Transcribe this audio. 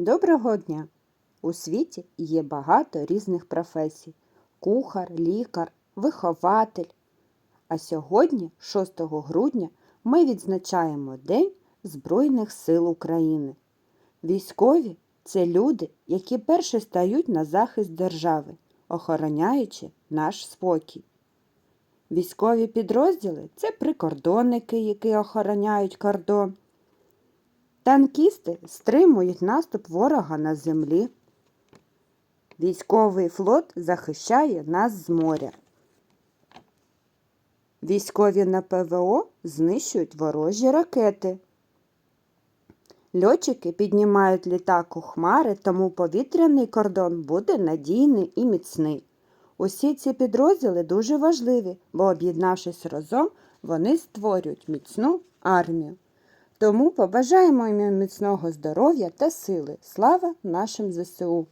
Доброго дня! У світі є багато різних професій: кухар, лікар, вихователь. А сьогодні, 6 грудня, ми відзначаємо День Збройних сил України. Військові це люди, які перші стають на захист держави, охороняючи наш спокій. Військові підрозділи це прикордонники, які охороняють кордон. Танкісти стримують наступ ворога на землі. Військовий флот захищає нас з моря. Військові на ПВО знищують ворожі ракети. Льотчики піднімають літак у хмари, тому повітряний кордон буде надійний і міцний. Усі ці підрозділи дуже важливі, бо об'єднавшись разом, вони створюють міцну армію. Тому побажаємо їм міцного здоров'я та сили. Слава нашим ЗСУ!